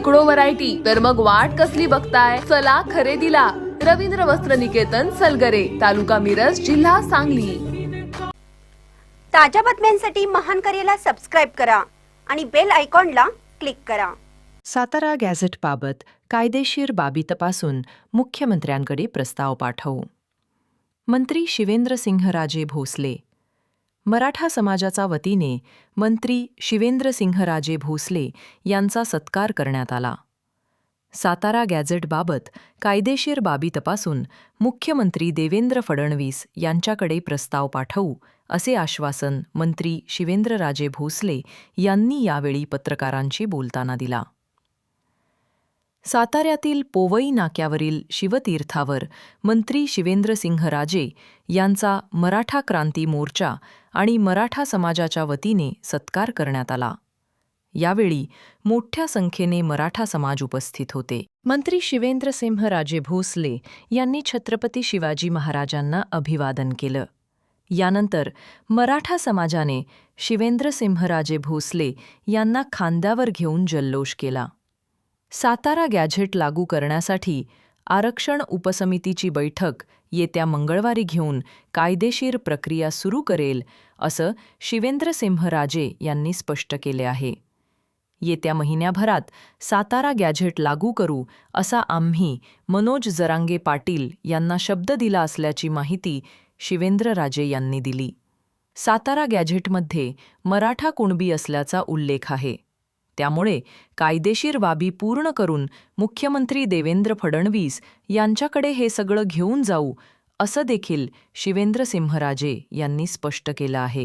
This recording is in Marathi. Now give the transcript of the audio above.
शेकडो व्हरायटी तर मग वाट कसली बघताय? चला खरेदीला. रवींद्र वस्त्र निकेतन सलगरे तालुका मिरज जिल्हा सांगली. ताज्या बातम्यांसाठी महान करेला सबस्क्राईब करा आणि बेल आयकॉनला क्लिक करा. सातारा गॅझेटबाबत कायदेशीर बाबी तपासून मुख्यमंत्र्यांकडे प्रस्ताव पाठवू. मंत्री शिवेंद्रसिंहराजे भोसले मराठा समाजाचा वतीने मंत्री शिवेंद्रसिंहराजे भोसले यांचा सत्कार करण्यात आला. सातारा गॅझेटबाबत कायदेशीर बाबी तपासून मुख्यमंत्री देवेंद्र फडणवीस यांच्याकडे प्रस्ताव पाठवू असे आश्वासन मंत्री शिवेंद्रराजे भोसले यांनी यावेळी पत्रकारांशी बोलताना दिला. साताऱ्यातील पोवई नाक्यावरील शिवतीर्थावर मंत्री शिवेंद्रसिंहराजे यांचा मराठा क्रांती मोर्चा आणि मराठा समाजाच्या वतीने सत्कार करण्यात आला. यावेळी मोठ्या संख्येने मराठा समाज उपस्थित होते. मंत्री शिवेंद्रसिंहराजे भोसले यांनी छत्रपती शिवाजी महाराजांना अभिवादन केलं. यानंतर मराठा समाजाने शिवेंद्रसिंहराजे भोसले यांना खांद्यावर घेऊन जल्लोष केला. सातारा गॅझेट लागू करण्यासाठी आरक्षण उपसमितीची बैठक येत्या मंगळवारी घेऊन कायदेशीर प्रक्रिया सुरू करेल असं शिवेंद्रसिंहराजे यांनी स्पष्ट केले आहे. येत्या महिन्याभरात सातारा गॅझेट लागू करू असा आम्ही मनोज जरांगे पाटील यांना शब्द दिला असल्याची माहिती शिवेंद्रराजे यांनी दिली. सातारा गॅझेटमध्ये मराठा कुणबी असल्याचा उल्लेख आहे. त्यामुळे कायदेशीर बाबी पूर्ण करून मुख्यमंत्री देवेंद्र फडणवीस यांच्याकडे हे सगळं घेऊन जाऊ असं देखील शिवेंद्रसिंहराजे यांनी स्पष्ट केलं आहे.